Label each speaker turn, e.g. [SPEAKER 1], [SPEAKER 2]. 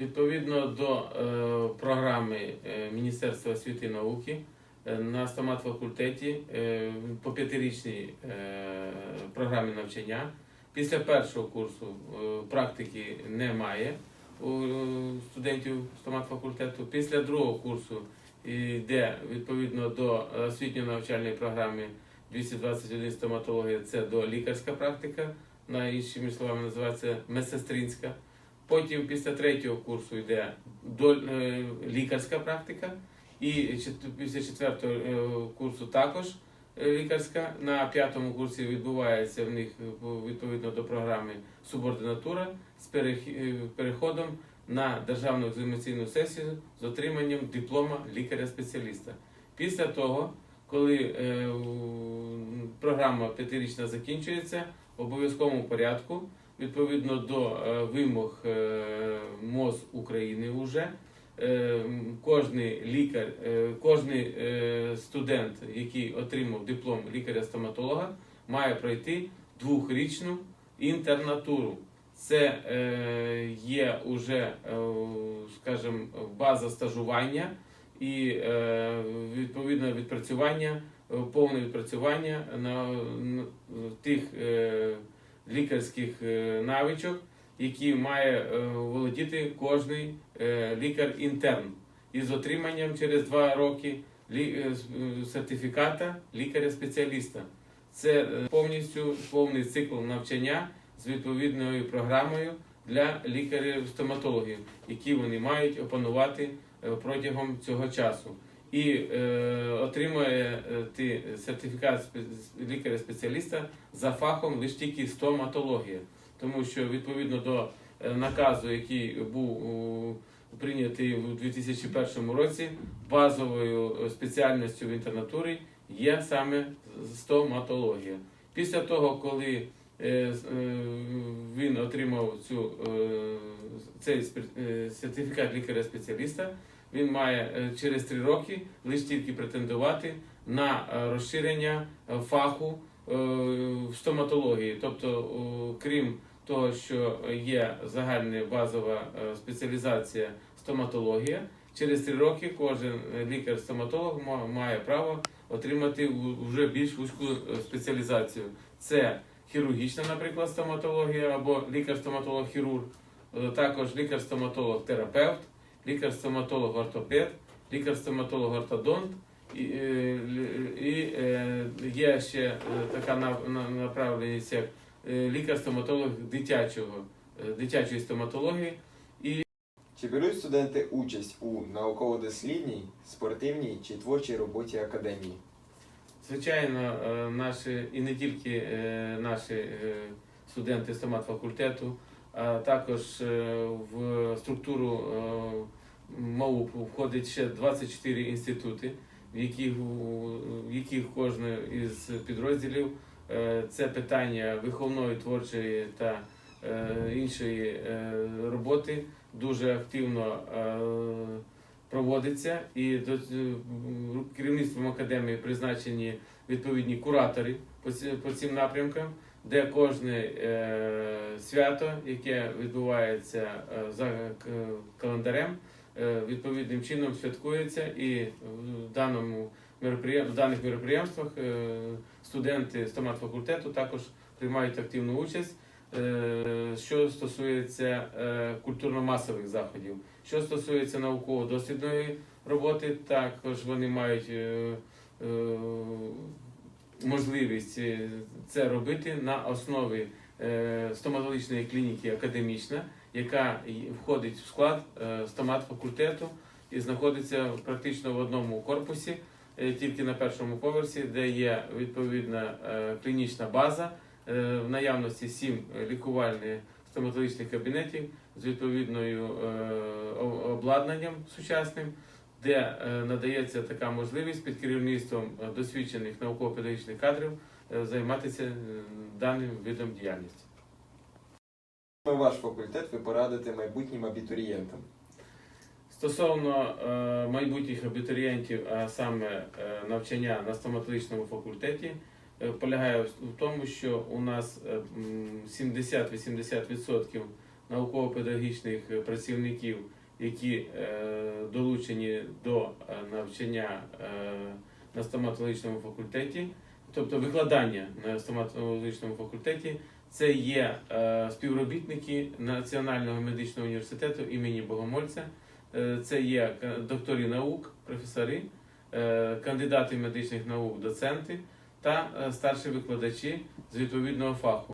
[SPEAKER 1] Відповідно до е, програми е, Міністерства освіти і науки е, на стомат факультеті е, по п'ятирічній програмі навчання. Після першого курсу практики немає у студентів стомат факультету. Після другого курсу йде відповідно до освітньо-навчальної програми 221 стоматологія, це до лікарська практика, на іншими словами називається медсестринська. Потім після третього курсу йде е, лікарська практика, і після четвертого е, курсу також е, лікарська. На п'ятому курсі відбувається в них відповідно до програми субординатура з перех- переходом на державну екзаменаційну сесію з отриманням диплома лікаря-спеціаліста. Після того, коли програма п'ятирічна закінчується, в обов'язковому порядку відповідно до е, вимог е, МОЗ України вже е, кожний лікар, кожний студент, який отримав диплом лікаря-стоматолога, має пройти двохрічну інтернатуру. Це є уже, скажімо, база стажування і відповідне відпрацювання, повне відпрацювання на, тих лікарських е, навичок, які має е, володіти кожний е, лікар-інтерн із отриманням через два роки сертифіката лікаря-спеціаліста. Це повністю повний цикл навчання з відповідною програмою для лікарів-стоматологів, які вони мають опанувати протягом цього часу. І е, отримує е, ти сертифікат лікаря-спеціаліста за фахом лише тільки стоматологія, тому що відповідно до е, наказу, який був прийнятий у 2001 році, базовою е, спеціальністю в інтернатурі є саме стоматологія. Після того, коли він отримав цю, цей сертифікат лікаря-спеціаліста, він має е, через три роки лише тільки претендувати на е, розширення е, фаху в стоматології. Тобто, крім того, що є загальна базова спеціалізація стоматологія, через три роки кожен лікар-стоматолог має право отримати вже більш вузьку спеціалізацію. Це хірургічна, наприклад, стоматологія або лікар-стоматолог-хірург, також лікар-стоматолог-терапевт, лікар-стоматолог-ортопед, лікар-стоматолог-ортодонт. І, і є ще така направленість як лікар-стоматолог дитячого, дитячої стоматології.
[SPEAKER 2] Чи беруть студенти участь у науково-дослідній, спортивній чи творчій роботі академії?
[SPEAKER 1] Звичайно, наші і не тільки наші студенти стомат факультету, а також в структуру МАУП входить ще 24 інститути, в яких, в яких кожен із підрозділів е, це питання виховної, творчої та е, іншої е, роботи дуже активно проводиться. І до керівництвом академії призначені відповідні куратори по, цим напрямкам, де кожне свято, яке відбувається за календарем, відповідним чином святкується, і в даному в даних мероприємствах е, студенти стомат-факультету також приймають активну участь. Е, Що стосується е, культурно-масових заходів, що стосується науково-дослідної роботи, також вони мають е, е, можливість е, це робити на основі е, стоматологічної клініки академічна, яка входить в склад е, стомат-факультету і знаходиться практично в одному корпусі, е, тільки на першому поверсі, де є відповідна е, клінічна база. В наявності сім лікувальних стоматологічних кабінетів з відповідною обладнанням сучасним, де надається така можливість під керівництвом досвідчених науково-педагогічних кадрів займатися даним видом діяльності.
[SPEAKER 2] Ваш факультет ви порадите майбутнім абітурієнтам.
[SPEAKER 1] Стосовно е, майбутніх абітурієнтів, а саме е, навчання на стоматологічному факультеті, е, полягає в тому, що у нас е, 70-80% науково-педагогічних е, працівників, які е, долучені до е, навчання е, на стоматологічному факультеті, тобто викладання на стоматологічному факультеті, це є е, співробітники Національного медичного університету імені Богомольця, е, це є доктори наук, професори, е, кандидати медичних наук, доценти та старші викладачі з відповідного фаху.